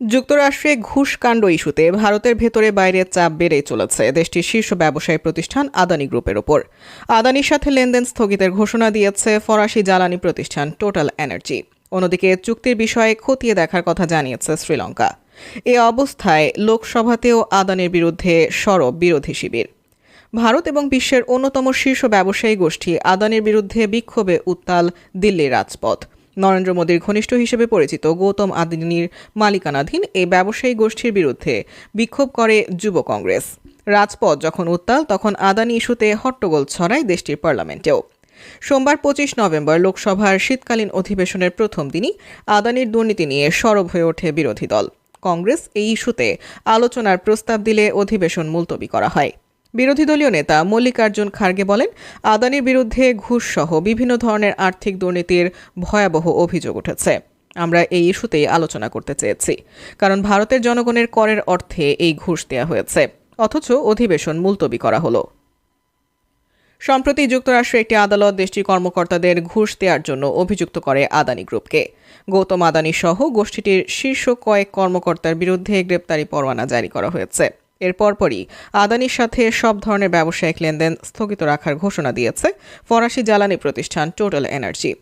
যুক্তরাষ্ট্রে ঘুষকাণ্ড ইস্যুতে ভারতের ভেতরে বাইরে চাপ বেড়েই চলেছে দেশটির শীর্ষ ব্যবসায়ী প্রতিষ্ঠান আদানি গ্রুপের ওপর। আদানির সাথে লেনদেন স্থগিতের ঘোষণা দিয়েছে ফরাসি জ্বালানি প্রতিষ্ঠান টোটাল এনার্জি অন্যদিকে চুক্তির বিষয়ে খতিয়ে দেখার কথা জানিয়েছে শ্রীলঙ্কা। এ অবস্থায় লোকসভাতেও আদানির বিরুদ্ধে সরব বিরোধী শিবির। ভারত এবং বিশ্বের অন্যতম শীর্ষ ব্যবসায়ী গোষ্ঠী আদানির বিরুদ্ধে বিক্ষোভে উত্তাল দিল্লির রাজপথ। নরেন্দ্র মোদীর ঘনিষ্ঠ হিসেবে পরিচিত গৌতম আদানির মালিকানাধীন এই ব্যবসায়ী গোষ্ঠীর বিরুদ্ধে বিক্ষোভ করে যুব কংগ্রেস। রাজপথ যখন উত্তাল, তখন আদানি ইস্যুতে হট্টগোল ছড়ায় দেশটির পার্লামেন্টেও। সোমবার পঁচিশ নভেম্বর লোকসভার শীতকালীন অধিবেশনের প্রথম দিনই আদানির দুর্নীতি নিয়ে সরব হয়ে ওঠে বিরোধী দল। কংগ্রেস এই ইস্যুতে আলোচনার প্রস্তাব দিলে অধিবেশন মুলতবি করা হয়। বিরোধী দলীয় নেতা মল্লিকার্জুন খার্গে বলেন, আদানির বিরুদ্ধে ঘুষ সহ বিভিন্ন ধরনের আর্থিক দুর্নীতির ভয়াবহ অভিযোগ উঠেছে। আমরা এই ইস্যুতেই আলোচনা করতে চেয়েছি, কারণ ভারতের জনগণের করের অর্থে এই ঘুষ দেওয়া হয়েছে। অথচ অধিবেশন মুলতবি করা হলো। সম্প্রতি যুক্তরাষ্ট্রের একটি আদালত দেশটির কর্মকর্তাদের ঘুষ দেওয়ার জন্য অভিযুক্ত করে আদানি গ্রুপকে। গৌতম আদানি সহ গোষ্ঠীটির শীর্ষ কয়েক কর্মকর্তার বিরুদ্ধে গ্রেপ্তারি পরোয়ানা জারি করা হয়েছে। এর পরপরই আদানির সাথে সব ধরনের ব্যবসায়িক লেনদেন স্থগিত রাখার ঘোষণা দিয়েছে ফরাসি জ্বালানি প্রতিষ্ঠান টোটাল এনার্জি।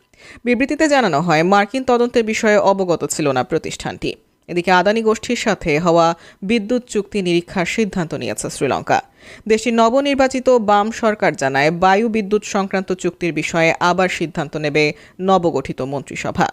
বিবৃতিতে জানানো হয়, মার্কিন তদন্তের বিষয়ে অবগত ছিল না প্রতিষ্ঠানটি। এদিকে আদানি গোষ্ঠীর সাথে হওয়া বিদ্যুৎ চুক্তি নিরীক্ষার সিদ্ধান্ত নিয়েছে শ্রীলঙ্কা। দেশটির নবনির্বাচিত বাম সরকার জানায়, বায়ু বিদ্যুৎ সংক্রান্ত চুক্তির বিষয়ে আবার সিদ্ধান্ত নেবে নবগঠিত মন্ত্রিসভা।